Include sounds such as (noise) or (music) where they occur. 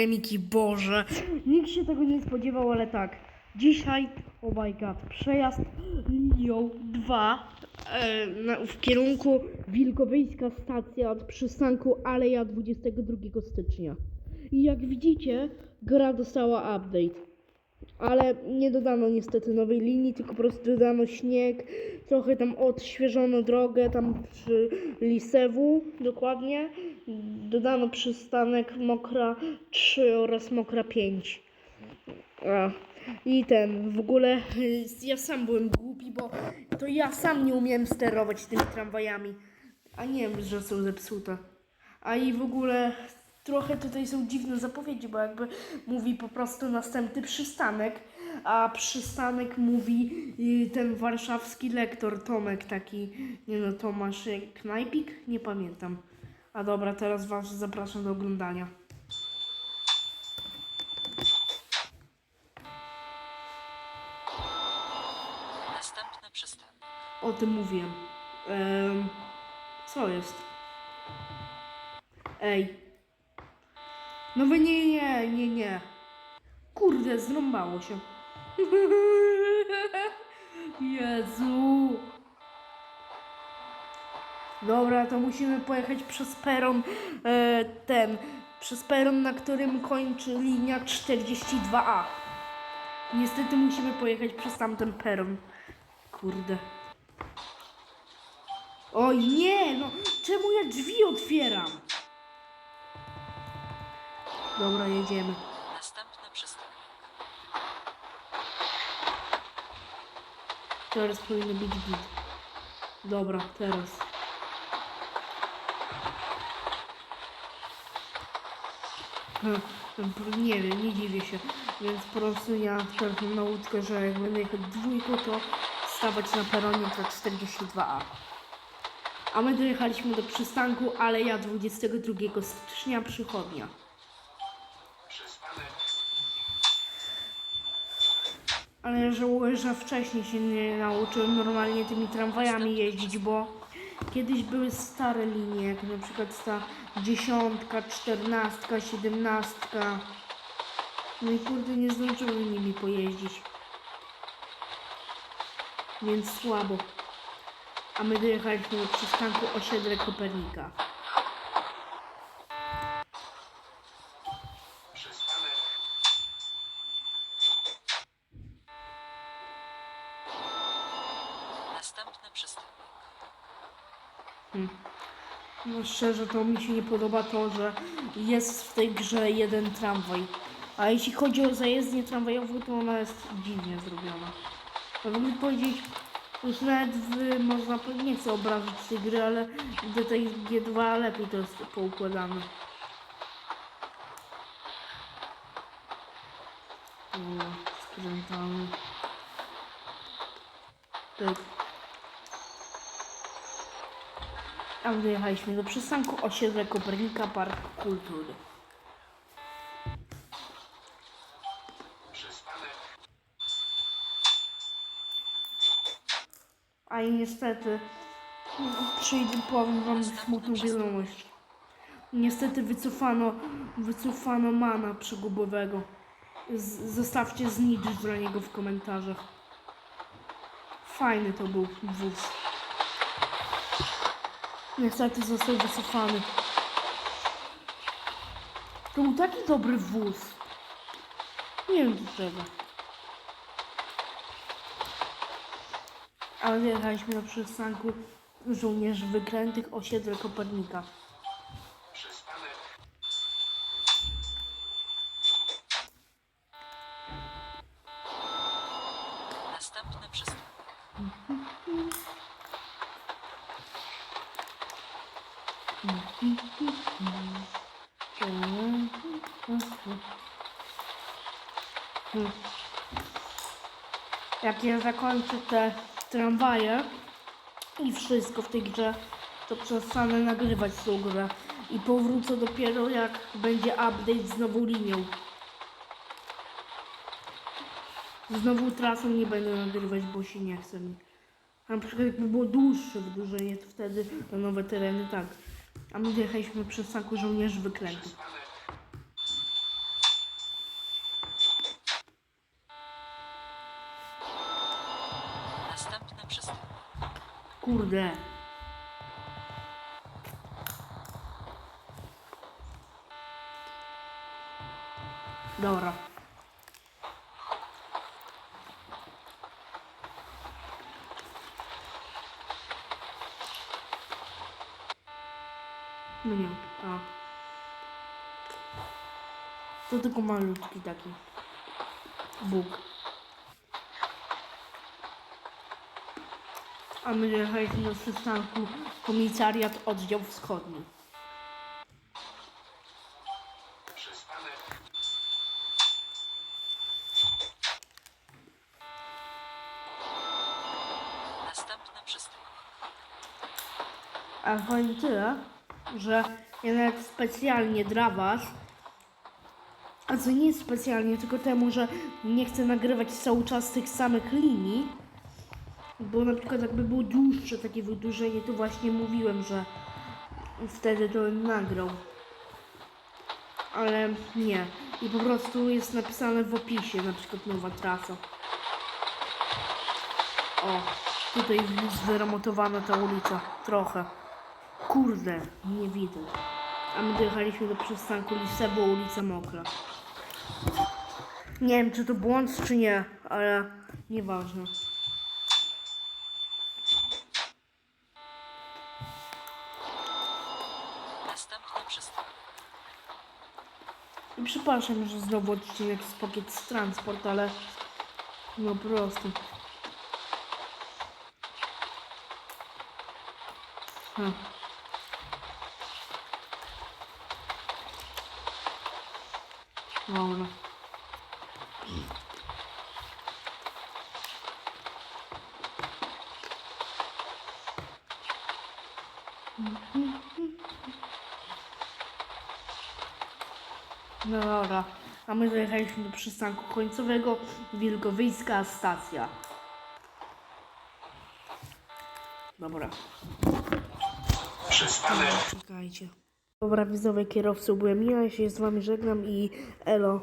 chemiki, Boże. Nikt się tego nie spodziewał, ale tak. Dzisiaj, oh my god, przejazd linią 2 e, w kierunku Wilkowyjska stacja od przystanku Aleja 22 stycznia. I jak widzicie, gra dostała update. Ale nie dodano niestety nowej linii, tylko po prostu dodano śnieg, trochę tam odświeżono drogę, tam przy Lisewu dokładnie. Dodano przystanek Mokra 3 oraz Mokra 5. A, I ten, w ogóle ja sam byłem głupi, bo to ja sam nie umiałem sterować tymi tramwajami. A nie wiem, że są zepsute. A i w ogóle trochę tutaj są dziwne zapowiedzi, bo jakby mówi po prostu następny przystanek, a przystanek mówi y, ten warszawski lektor Tomek taki, nie no Tomasz Knajpik? Nie pamiętam. A dobra, teraz was zapraszam do oglądania. Następny przystanek. O tym mówiłem. Em, co jest? Ej. No wy nie, nie, nie, nie. Kurde, zrąbało się. (laughs) Jezu. Dobra, to musimy pojechać przez peron e, ten, przez peron, na którym kończy linia 42A. Niestety musimy pojechać przez tamten peron. Kurde. Oj nie, no czemu ja drzwi otwieram? Dobra, jedziemy. Następny przystanek. Teraz powinno być git. Dobra, teraz. Hm, hm, Nie wiem, nie dziwię się. Więc po prostu ja trafię na łódkę, że jak będę jechać dwójką, to stawać na peronie to 42A. A my dojechaliśmy do przystanku Aleja 22 stycznia przychodnia. Ale żałuję, że wcześniej się nie nauczyłem normalnie tymi tramwajami jeździć, bo kiedyś były stare linie, jak na przykład ta dziesiątka, czternastka, siedemnastka. No i kurde, nie zdążyłem nimi pojeździć. Więc słabo. A my dojechaliśmy do przystanku osiedle Kopernika. Następny przystanek. No szczerze, to mi się nie podoba to, że jest w tej grze jeden tramwaj. A jeśli chodzi o zajezdnię tramwajową, to ona jest dziwnie zrobiona. Jakby powiedzieć, już nawet w, można nie chcę obrazić tej gry, ale do tej G2 lepiej to jest poukładane. O, skręcamy. Tak. A wyjechaliśmy do przystanku osiedle Kopernika Park Kultury. A i niestety przyjdę, powiem wam smutną wiadomość. Niestety wycofano, wycofano mana przegubowego. Zostawcie znicz dla niego w komentarzach. Fajny to był wóz. Niestety został wycofany. To był taki dobry wóz. Nie wiem dlaczego. Ale jechaliśmy na przystanku żołnierzy wyklętych osiedle Kopernika. Następny przystanek. Jak ja zakończę te tramwaje i wszystko w tej grze, to przestanę nagrywać tą grę. I powrócę dopiero jak będzie update z nową linią. Z nową trasą nie będę nagrywać, bo się nie chce mi. Na przykład jakby było dłuższe wydłużenie, to wtedy na nowe tereny tak. A my wjechaliśmy przez sanku żołnierzy wyklętych. Następna przystanek. Kurde. Dobra. No nie, a. To tylko malutki taki. Bóg. A my jechaliśmy do przystanku komisariat oddział wschodni. Następny przystań. A powiem tyle, że ja specjalnie dla was, a co nie specjalnie, tylko temu, że nie chcę nagrywać cały czas tych samych linii, bo na przykład jakby było dłuższe takie wydłużenie, to właśnie mówiłem, że wtedy to bym nagrał. Ale nie. I po prostu jest napisane w opisie, na przykład nowa trasa. O, tutaj jest wyremontowana ta ulica. Trochę. Kurde, nie widzę. A my dojechaliśmy do przystanku Lisewo, ulica Mokra. Nie wiem, czy to błąd, czy nie, ale nieważne. Następny. I przepraszam, że znowu odcinek z Pocket Transport, ale no po prostu. Dobra. No dobra, a my dojechaliśmy do przystanku końcowego Wilkowyjska stacja. Dobra. Czekajcie. Dobra, widzowie kierowcy byłem ja, ja się z wami żegnam i elo.